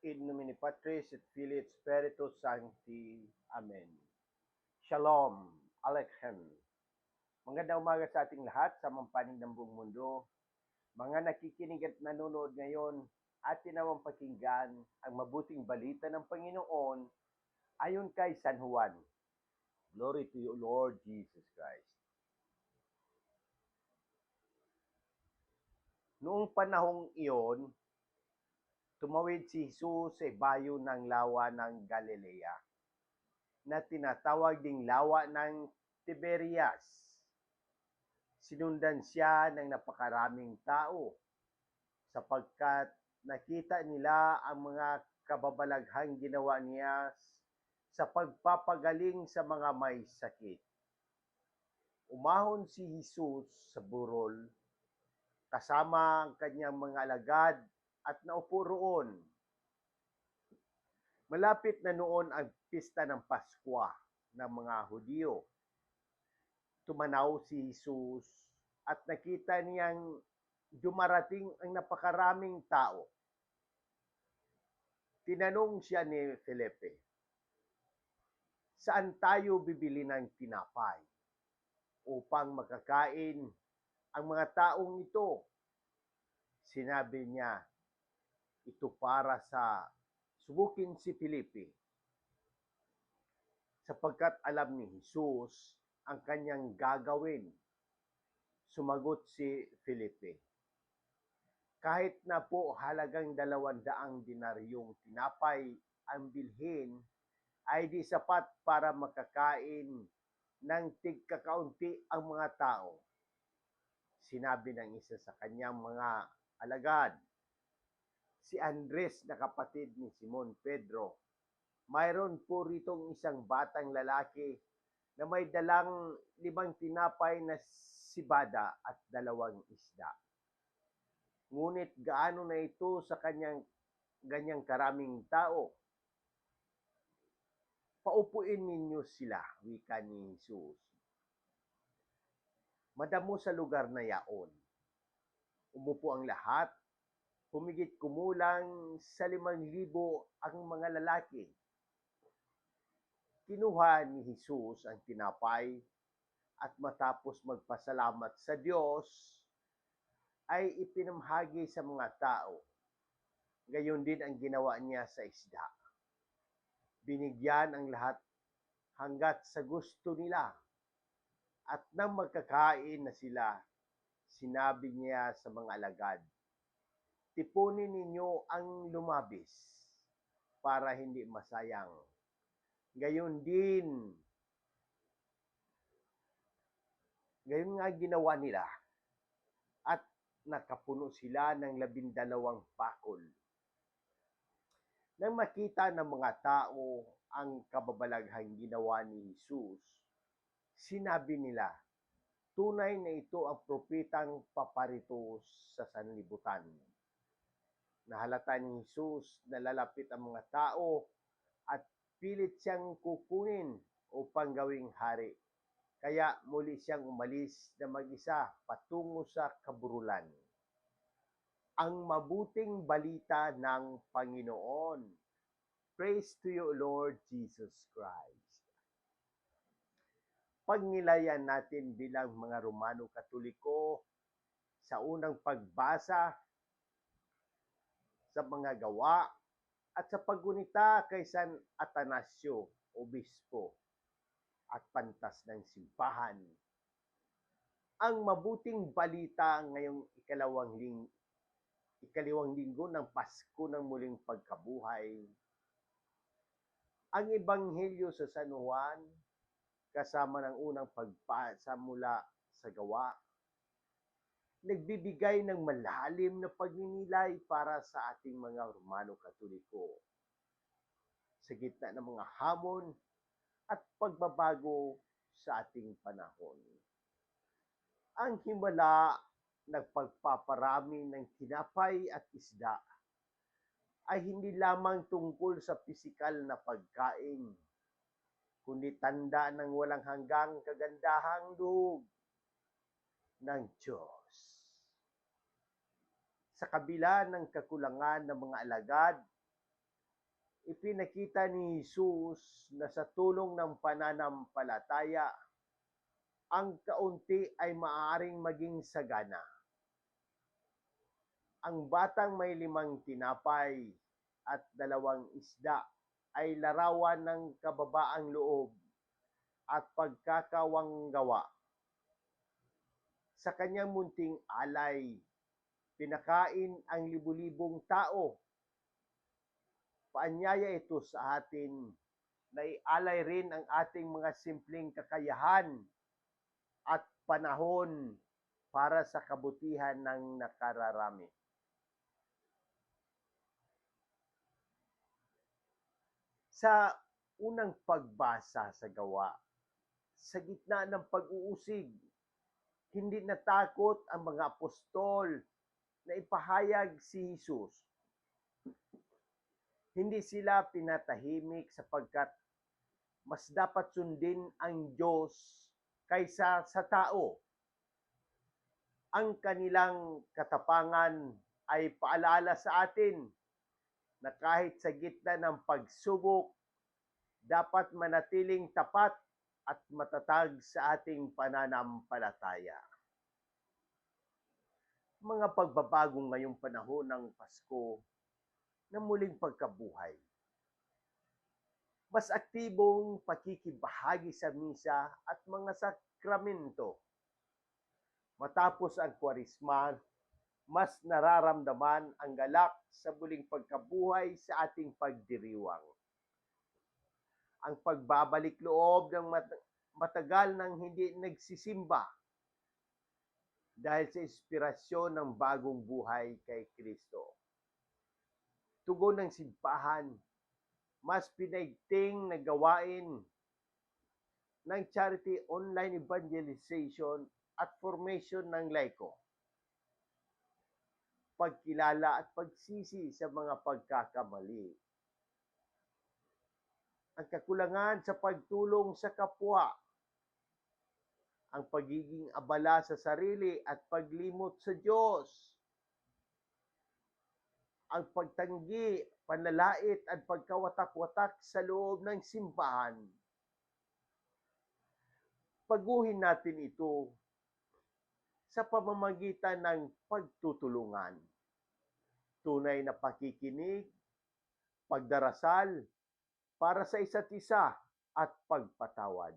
In nomine Patris et Filii et Spiritus Sancti. Amen. Shalom. Aleichem. Magandang umaga sa ating lahat sa mampanig ng buong mundo. Mga nakikinig at nanonood ngayon, atin naman pakinggan ang mabuting balita ng Panginoon ayon kay San Juan. Glory to you, Lord Jesus Christ. Noong panahong iyon, tumawid si Jesus sa bayo ng lawa ng Galilea na tinatawag ding lawa ng Tiberias. Sinundan siya ng napakaraming tao sapagkat nakita nila ang mga kababalaghang ginawa niya sa pagpapagaling sa mga may sakit. Umahon si Jesus sa burol kasama ang kanyang mga alagad at naupo roon. Malapit na noon ang pista ng Paskwa ng mga Hudyo. Tumanaw si Jesus at nakita niyang dumarating ang napakaraming tao. Tinanong siya ni Felipe, saan tayo bibili ng tinapay upang makakain ang mga taong ito? Sinabi niya, ito para sa subukin si Felipe. Sapagkat alam ni Jesus ang kanyang gagawin. Sumagot si Felipe. Kahit na po halagang dalawandaang dinaryong tinapay ang bilhin, ay di sapat para makakain ng tigkakaunti ang mga tao. Sinabi ng isa sa kanyang mga alagad, si Andres na kapatid ni Simon Pedro. Mayroon po ritong isang batang lalaki na may dalang limang tinapay na sibada at dalawang isda. Ngunit gaano na ito sa kanyang ganyang karaming tao? Paupuin ninyo sila, wika ni Jesus. Madamo sa lugar na yaon. Umupo ang lahat humigit kumulang sa limang libo ang mga lalaki. Kinuha ni Jesus ang tinapay at matapos magpasalamat sa Diyos, ay ipinamhagi sa mga tao. Gayon din ang ginawa niya sa isda. Binigyan ang lahat hanggat sa gusto nila. At nang magkakain na sila, sinabi niya sa mga alagad, tipunin ninyo ang lumabis para hindi masayang. Gayon din, gayon nga ginawa nila at nakapuno sila ng labindalawang pakol. Nang makita ng mga tao ang kababalaghang ginawa ni Jesus, sinabi nila, tunay na ito ang propetang paparito sa sanlibutan Nahalata ni Jesus na lalapit ang mga tao at pilit siyang kukunin upang gawing hari. Kaya muli siyang umalis na mag-isa patungo sa kaburulan. Ang mabuting balita ng Panginoon. Praise to you, Lord Jesus Christ. Pagnilayan natin bilang mga Romano Katoliko sa unang pagbasa sa mga gawa at sa paggunita kay San Atanasio, Obispo at pantas ng simbahan. Ang mabuting balita ngayong ikalawang ling ikaliwang linggo ng Pasko ng muling pagkabuhay. Ang Ebanghelyo sa San Juan kasama ng unang pagbasa mula sa gawa nagbibigay ng malalim na pagninilay para sa ating mga Romano Katoliko. Sa gitna ng mga hamon at pagbabago sa ating panahon. Ang himala nagpagpaparami ng tinapay at isda ay hindi lamang tungkol sa pisikal na pagkain, kundi tanda ng walang hanggang kagandahang loob ng Diyos. Sa kabila ng kakulangan ng mga alagad ipinakita ni Jesus na sa tulong ng pananampalataya, ang kaunti ay maaaring maging sagana. Ang batang may limang tinapay at dalawang isda ay larawan ng kababaang loob at pagkakawanggawa. Sa kanyang munting alay, pinakain ang libu-libong tao. Paanyaya ito sa atin na ialay rin ang ating mga simpleng kakayahan at panahon para sa kabutihan ng nakararami. Sa unang pagbasa sa gawa, sa gitna ng pag-uusig, hindi natakot ang mga apostol na ipahayag si Jesus. Hindi sila pinatahimik sapagkat mas dapat sundin ang Diyos kaysa sa tao. Ang kanilang katapangan ay paalala sa atin na kahit sa gitna ng pagsubok, dapat manatiling tapat at matatag sa ating pananampalataya. Mga pagbabago ngayong panahon ng Pasko na muling pagkabuhay. Mas aktibong pakikibahagi sa misa at mga sakramento. Matapos ang kwarisma, mas nararamdaman ang galak sa muling pagkabuhay sa ating pagdiriwang. Ang pagbabalik loob ng mat- matagal nang hindi nagsisimba dahil sa inspirasyon ng bagong buhay kay Kristo. Tugon ng simbahan, mas pinaigting na gawain ng charity online evangelization at formation ng laiko pagkilala at pagsisi sa mga pagkakamali. Ang kakulangan sa pagtulong sa kapwa, ang pagiging abala sa sarili at paglimot sa Diyos, ang pagtanggi, panlalait at pagkawatak-watak sa loob ng simbahan. Paguhin natin ito sa pamamagitan ng pagtutulungan. Tunay na pakikinig, pagdarasal para sa isa't isa at pagpatawad.